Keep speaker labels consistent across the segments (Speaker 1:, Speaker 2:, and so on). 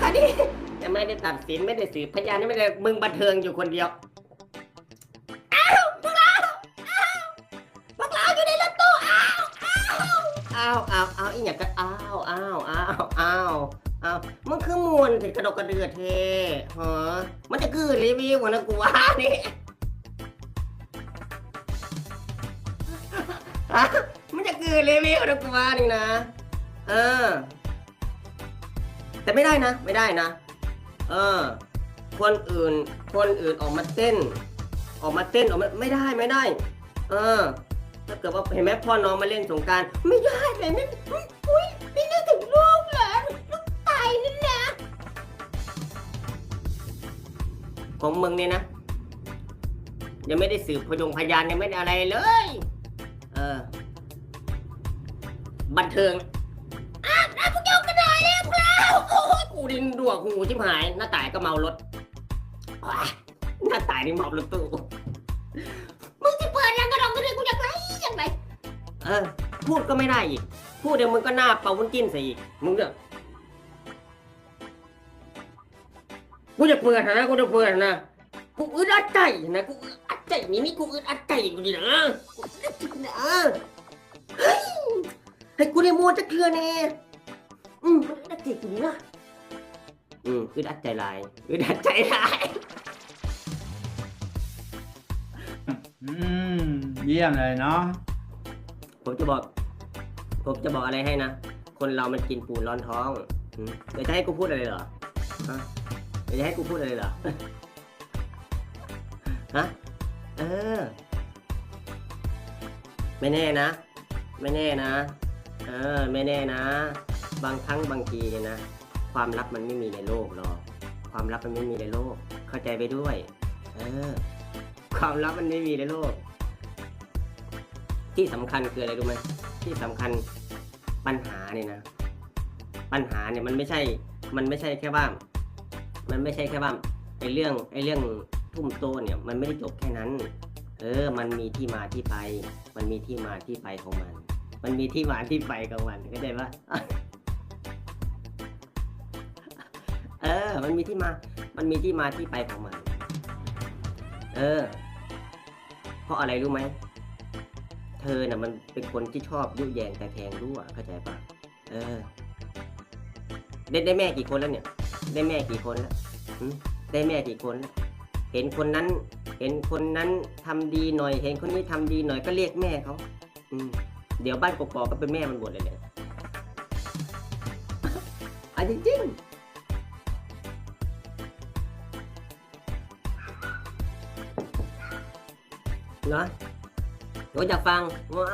Speaker 1: คดีจะไม่ได้ตัดสินไม่ได้สืบพยานไม่ได้มึงบันเทิงอยู่คนเดียว อ้าวพวกเรา อ้าวพวกเราอยู่ในรถตู้ อ้าว อ้าวอ้าวอ้าวอีหยังกันอ้าวอ้าวอ้าวอ้าวอ้าวมันคือมวนถึงกระดกกระเดือเทฮะมันจะคือรีวิวนะกูว่านี่มันจะคือรีวิวนะกูว่านี่นะ เออ แต่ไม่ได้นะ ไม่ได้นะ เออ คนอื่น คนอื่นออกมาเต้น ออกมาเต้นออกมาไม่ได้ไม่ได้ เออ ถ้าเกิดว่าเห็นไหมพ่อน้องมาเล่นสงการไม่ได้เลยไม่อุ๊ยอุ้ยนี่นึกถึงลูกเหรอลูกตายนี่นะ ของมึงเนี่ยนะ ยังไม่ได้สืบพยงพยานยังไม่ได้อะไรเลย เออ บันเทิง กูดินดวกหูชิบหายหน้าตายก็เมารถว้าหน้าตายนี่เมารถตู้มึงจะเปิดยังกระดองกระเดือกูอยากไรอยากไรเออ พูดก็ไม่ได้อีก พูดเดี๋ยวมึงก็หน้าเป่าวุ้นจิ้นใส่อีกมึงเนี่ยกูจะเปิดนะกูจะเปิดนะ กูอึดอัดใจนะกูอึดอัดใจนี่นี่กูอึดอัดใจกูดินะกูอึดอัดใจนะเฮ้ยให้กูได้มัวจะเกลือแน่อืมอึดอัดใจกูดินะ อืมอึดอัดใจลายอึดอัดใจลาย
Speaker 2: อืมเยี่ยมเลยเนาะ
Speaker 1: ผมจะบอก ผมจะบอกอะไรให้นะ คนเรามันกินปูนร้อนท้องอืมเดี๋ยวจะให้กูพูดอะไรเหรอฮะเดี๋ยวจะให้กูพูดอะไรเหรอ ฮะ เออ ไม่แน่นะ ไม่แน่นะ เออ ไม่แน่นะ บางครั้งบางทีเนี่ยนะ ความลับมันไม่มีในโลกหรอกความลับมันไม่มีในโลก เข้าใจไปด้วย เออ ความลับมันไม่มีในโลก ที่สำคัญคืออะไรรู้ไหมที่สำคัญปัญหาเนี่ยนะ ปัญหาเนี่ยมันไม่ใช่ มันไม่ใช่แค่ว่า มันไม่ใช่แค่ว่าไอ้เรื่องไอ้เรื่องทุ่มโตเนี่ย มันไม่ได้จบแค่นั้น เออ มันมีที่มาที่ไป มันมีที่มาที่ไปของมัน มันมีที่มาที่ไปของมันเข้าใจปะ มันมีที่มา มันมีที่มาที่ไปของมัน เออ เพราะอะไรรู้ไหม เธอน่ะมันเป็นคนที่ชอบยุ่ยแยงแต่แทงรั่วเข้าใจปะเออ ได้ได้แม่กี่คนแล้วเนี่ย ได้แม่กี่คนแล้วได้แม่กี่คนแล้วเห็นคนนั้น เห็นคนนั้นทำดีหน่อย เห็นคนนี้ทำดีหน่อยก็เรียกแม่เขาอืมเดี๋ยวบ้านกอกๆก็เป็นแม่มันหมดเลยเนี่ยอันจริง เหรอหนูอยากฟังว้า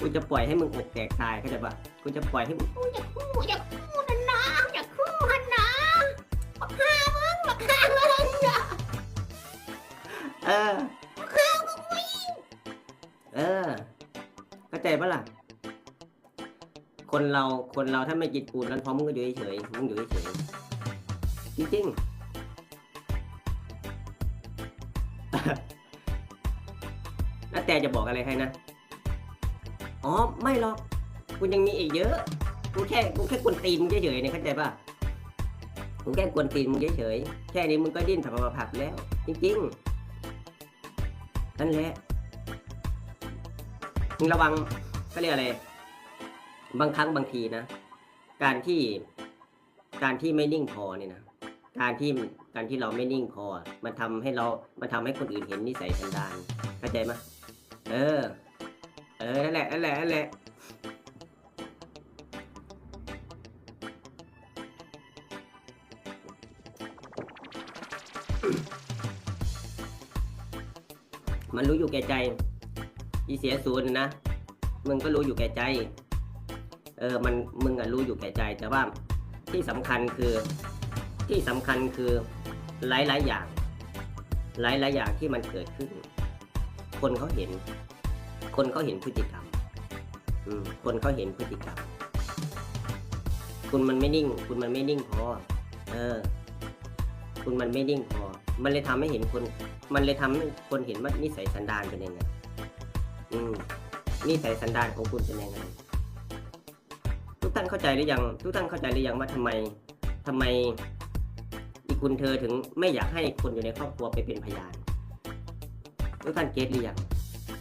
Speaker 1: กูจะปล่อยให้มึงอกแตกตายเข้าใจปะกูจะปล่อยให้มึงกูอยากคู่อยากคู่นะนะอยากคู่ฮันนะบักฆ่ามึงบักฆ่ามึงอะเออบักฆ่ามึงวิ่งเออเข้าใจปะล่ะคนเราคนเราถ้าไม่กินปูนร้อนท้องมึงก็อยู่เฉยๆมึงอยู่เฉยๆจริงๆ จะบอกอะไรให้นะ อ๋อ ไม่หรอก กูยังมีอีกเยอะ กูแค่ กูแค่กวนตีนมึงเฉยๆเนี่ยเข้าใจป่ะ กูแค่กวนตีนมึงเฉยๆ แค่นี้มึงก็ดิ้นผักผักแล้ว จริงๆ นั่นแหละ มึงระวังก็เรียกอะไร บางครั้งบางทีนะ การที่ การที่ไม่นิ่งพอเนี่ยนะ การที่การที่เราไม่นิ่งพอ มันทำให้เรา มันทำให้คนอื่นเห็นนิสัยสันดาน เข้าใจไหม เออ เออนั่นแหละนั่นแหละนั่นแหละ มันรู้อยู่แก่ใจ อีเสียศูนย์นะ มึงก็รู้อยู่แก่ใจ เออ มัน มึงอะรู้อยู่แก่ใจ แต่ว่าที่สำคัญคือ ที่สำคัญคือหลายๆอย่าง หลายๆอย่างที่มันเกิดขึ้น คนเขาเห็น คนเขาเห็นพฤติกรรมคนเขาเห็นพฤติกรรม คุณมันไม่นิ่ง คุณมันไม่นิ่งพอ เออ คุณมันไม่นิ่งพอ มันเลยทำให้เห็นคน มันเลยทำให้คนเห็นว่านิสัยสันดานเป็นยังไง อืมนิสัยสันดานของคุณเป็นยังไง ทุกท่านเข้าใจหรือยัง ทุกท่านเข้าใจหรือยังว่าทำไมทำไมอีคุณเธอถึงไม่อยากให้คนอยู่ในครอบครัวไปเป็นพยาน ทุกท่านเก็ตหรือยัง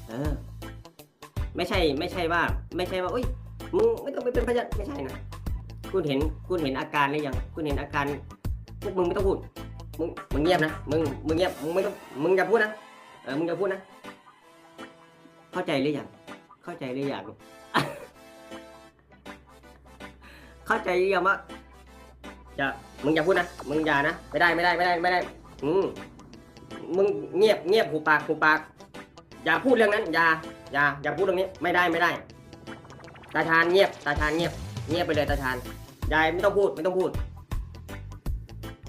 Speaker 1: เออ ไม่ใช่ไม่ใช่ว่า ไม่ใช่ว่าอุ้ยมึงไม่ต้องไปเป็นพยานไม่ใช่นะคุณเห็นคุณเห็นอาการหรือยังคุณเห็นอาการพวกมึงไม่ต้องพูดมึงมึงเงียบนะมึงมึงเงียบมึงไม่ต้องมึงอย่าพูดนะเออมึงอย่าพูดนะ เข้าใจหรือยังเข้าใจหรือยังเข้าใจหรือยังว่าจะมึงอย่าพูดนะมึงอย่านะไม่ได้ไม่ได้ไม่ได้ไม่ได้ อืม มึงเงียบเงียบหูปากหูปาก อย่าพูดเรื่องนั้น อย่า อย่า อย่าพูดเรื่องนี้ ไม่ได้ไม่ได้ ตาชานเงียบ ตาชานเงียบ เงียบไปเลยตาชานยายไม่ต้องพูดไม่ต้องพูด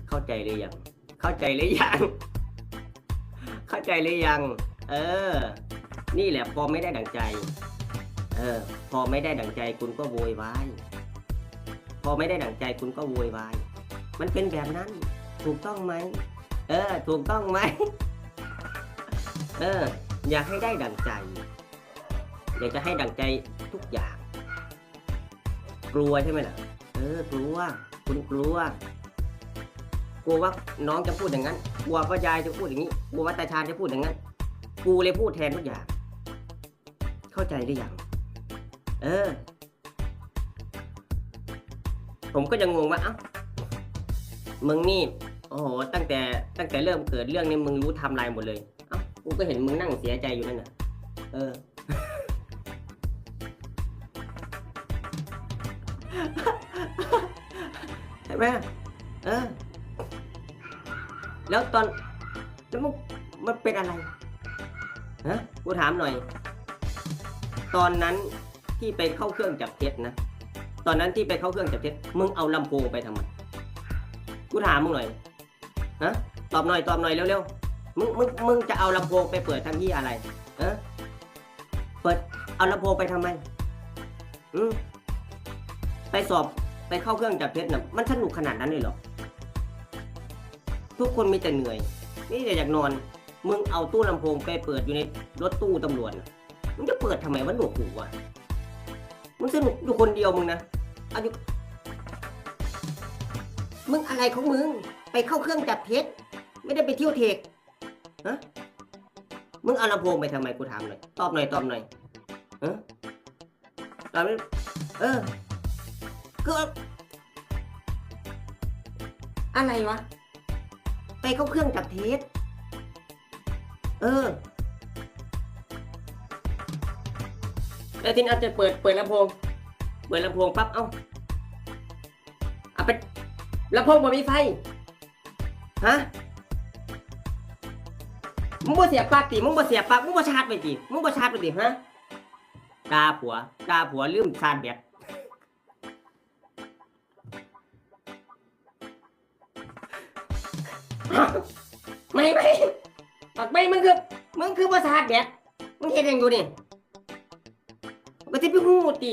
Speaker 1: เข้าใจหรือยัง เข้าใจหรือยัง เข้าใจหรือยัง เออ นี่แหละพอไม่ได้ดังใจ เออ พอไม่ได้ดังใจคุณก็โวยวาย พอไม่ได้ดังใจคุณก็โวยวาย มันเป็นแบบนั้น ถูกต้องไหม เออ ถูกต้องไหม เออ อยากให้ได้ดังใจ อยากจะให้ดังใจทุกอย่าง กลัวใช่ไหมล่ะ เออ กลัว คุณกลัว กลัวว่าน้องจะพูดอย่างนั้น กลัวว่ายายจะพูดอย่างนี้ กลัวว่าตาชาญจะพูดอย่างนั้น กูเลยพูดแทนทุกอย่าง เข้าใจหรือยัง เออ ผมก็ยังงงว่า เอ้า มึงนี่ โอ้โห ตั้งแต่ตั้งแต่เริ่มเกิดเรื่องนี้มึงรู้ทำลายหมดเลยเอ้ากูก็เห็นมึงนั่งเสียใจอยู่นั่นน่ะ เออ ใช่ไหมเออ แล้วตอน แล้วมันมันเป็นอะไรฮะกูถามหน่อย ตอนนั้นที่ไปเข้าเครื่องจับเท็จนะ ตอนนั้นที่ไปเข้าเครื่องจับเท็จ มึงเอาลำโพงไปทำไม กูถามมึงหน่อย ฮะตอบหน่อยตอบหน่อยเร็วๆมึงมึงมึงจะเอาลำโพงไปเปิดทำที่อะไรเออเปิดเอาลำโพงไปทำไมอืมไปสอบไปเข้าเครื่องจับเท็จน่ะมันสนุกขนาดนั้นเลยเหรอทุกคนมีแต่เหนื่อยนี่แต่อยากนอน มึงเอาตู้ลำโพงไปเปิดอยู่ในรถตู้ตำรวจมึงจะเปิดทำไมวะหนวกหูวะมึงสนุกอยู่คนเดียวมึงนะอายุมึงอะไรของมึง ไปเข้าเครื่องจับเท็จ ไม่ได้ไปเที่ยวเทคฮะมึงเอาลำโพงไปทำไมกูถามหน่อยตอบหน่อยตอบหน่อยเออตอบเออก็อะไรวะ ไปเข้าเครื่องจับเท็จ เออแล้วทีนี้อาจจะเปิดเปิดลำโพง เปิดลำโพงปั๊บ เอ้าเอาไปลำโพงบ่มีไฟ ฮะมึงบ่เสียปลั๊กติมึงบ่เสียปลั๊กมึงบ่ชาร์จไปติมึงบ่ชาร์จไปติฮะด่าผัวด่าผัวลืมชาร์จแบตไม่ไม่ปักไม่มึงคือมึงคือบ่ชาร์จแบตมึงเฮ็ดหยังอยู่นี่ก็สิไปฮู้ติ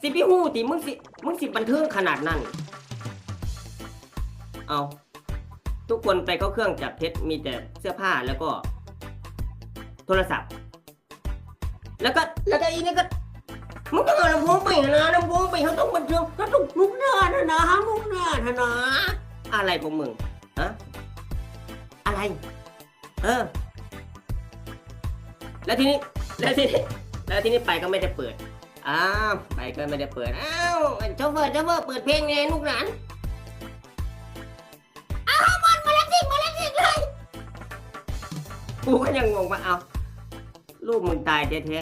Speaker 1: สิไปฮู้ติมึงสิมึงสิบันเทิงขนาดนั้นเอา ทุกคนไปเข้าเครื่องจับเท็จมีแต่เสื้อผ้าแล้วก็ โทรศัพท์ แล้วก็แล้วก็อีนี่ก็มึงต้องเอาลำโพงไปนะลำโพงไปเขาต้องบันเทิงเขาต้องมุกหน้านะนะฮะมุกหน้านะนะอะไรของมึงฮะอะไร เออ แล้วทีนี้แล้วทีนี้แล้วทีนี้ไปก็ไม่ได้เปิดอ้าวไปก็ไม่ได้เปิดอ้าวโชเฟอร์โชเฟอร์เปิดเพลงไงลูกหลาน กูก็ยังงงว่าเอาลูกมึงตายแท้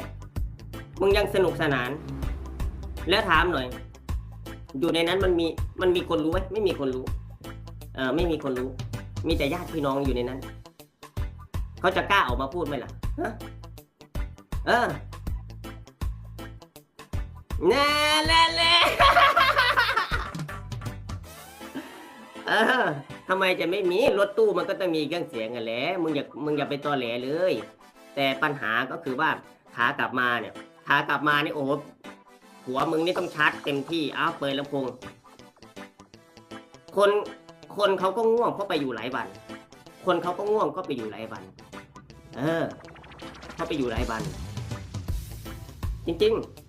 Speaker 1: ๆมึงยังสนุกสนาน แล้วถามหน่อย อยู่ในนั้นมันมีมันมีคนรู้ไหมไม่มีคนรู้ เออไม่มีคนรู้ มีแต่ญาติพี่น้องอยู่ในนั้น เขาจะกล้าออกมาพูดไหมล่ะฮะเออแน่แน่แน่เออ ทำไมจะไม่มีรถตู้มันก็ต้องมีเครื่องเสียงกันแหละมึงอย่ามึงอย่าไปตอแหลเลย แต่ปัญหาก็คือว่าขากลับมาเนี่ยขากลับมานี่โอ้โหหัวมึงนี่ต้องชาร์จเต็มที่อ้าวเปิดลำโพงคนคนเขาก็ง่วงเพราะไปอยู่หลายวัน คนเขาก็ง่วงก็ไปอยู่หลายวัน เออเขาไปอยู่หลายวัน จริงๆ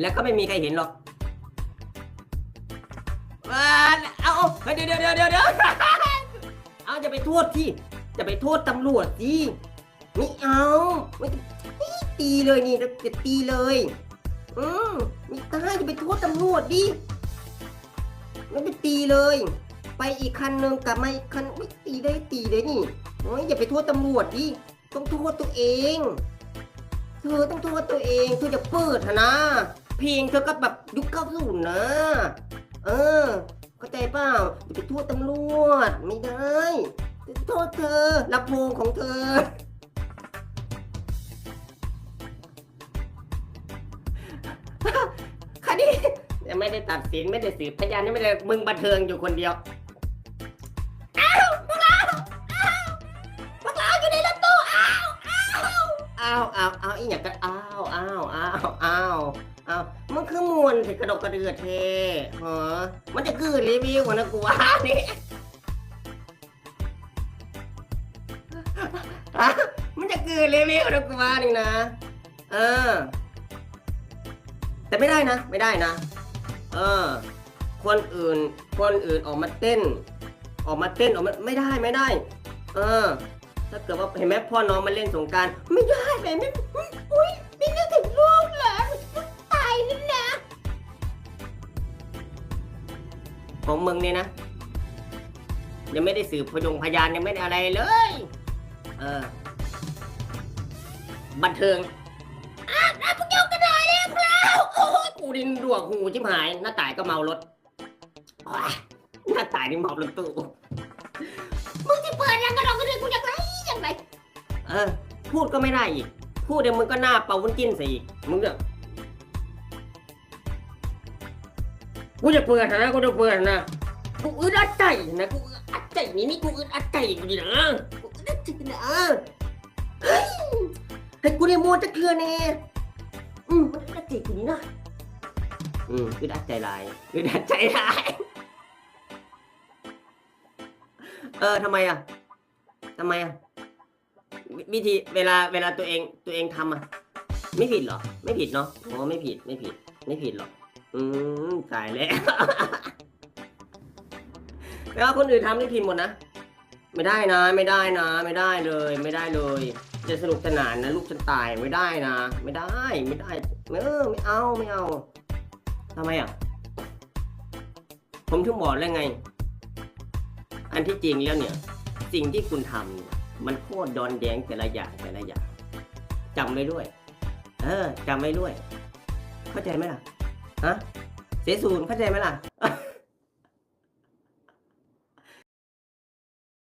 Speaker 1: แล้วก็ไม่มีใครเห็นหรอก เอาเอาเดี๋ยวเดี๋ยวเดี๋ยวเดี๋ยวเดี๋ยวเอาจะไปโทษที่จะไปโทษตำรวจสิไม่เอาไม่ตีเลยนี่จะตีเลย อืมไม่ได้จะไปโทษตำรวจดิไม่ไปตีเลย ไปอีกคันหนึ่งกลับมาอีกคันไม่ตีได้ตีเลยนี่โอ้ยอย่าไปโทษตำรวจดิต้องโทษตัวเองเธอต้องโทษตัวเองเธอจะเปิดหะนะเพลงเธอก็แบบยุคเก้าสูนนะ เออ เข้าใจเปล่าอย่าไปโทษตำรวจไม่ได้โทษเธอลำโพงของเธอ คดียังไม่ได้ตัดสินไม่ได้สืบพยานยังไม่ได้มึงบันเทิงอยู่คนเดียว คือมวนกระดกกระเดือเทเหอมันจะคือรีวิวของนะกูว่านี่อะมันจะคือรีวิวนะกูว่านี่นะ เออ แต่ไม่ได้นะ ไม่ได้นะ เออ คนอื่น คนอื่นออกมาเต้น ออกมาเต้นออกมาไม่ได้ไม่ได้ เออ ถ้าเกิดว่าเห็นไหมพ่อน้องมาเล่นสงการไม่ได้แบบนี้อุ้ย ของมึงเนี่ยนะ ยังไม่ได้สืบพยงพยานยังไม่ได้อะไรเลย เออ บันเทิงอะพวกเจ้าก็ได้แล้วครับโอ้ยกูดินดวกหูชิบหาย หน้าต่ายก็เมารถโอ๊ยหน้าต่ายนี่เมารถตู้มึงที่เปิดยังกระดองกระเดือกกูอยากไรอยากไรเออ พูดก็ไม่ได้อีก พูดเดี๋ยวมึงก็หน้าเป่าวุ้นจิ้นใส่อีกมึงเนี่ย กูจะเปิดนะกูจะเปิดนะกูอึดอัดใจนะกูอึดอัดใจนี่นี่กูอึดอัดใจกูดินะกูอึดอัดใจนะเฮ้ยให้กูได้โมจะเคลือแน่อืมมันอึดอัดใจกูนี่นะอืมอึดอัดใจลายอึดอัดใจลายเออทำไมอะทำไมอะวิธีเวลาเวลาตัวเองตัวเองทำอะ ไม่ผิดเหรอ ไม่ผิดเนาะโอ้ไม่ผิดไม่ผิด ไม่ผิดหรอก อืมตายแล้วแล้วคนอื่นทำได้ผิดหมดนะ ไม่ได้นะ ไม่ได้นะ ไม่ได้เลย ไม่ได้เลย จะสนุกสนานนะ ลูกฉันตายไม่ได้นะ ไม่ได้ ไม่ได้ เออ ไม่เอา ไม่เอาทำไมอะ ผมถึงบอกแล้วไง อันที่จริงแล้วเนี่ย สิ่งที่คุณทำเนี่ยมันโคตรดอนแดงแต่ละอย่างแต่ละอย่างจำไว้ด้วย เออจำไว้ด้วย เข้าใจไหมล่ะ ฮะเสยศูนย์เข้าใจไหมล่ะ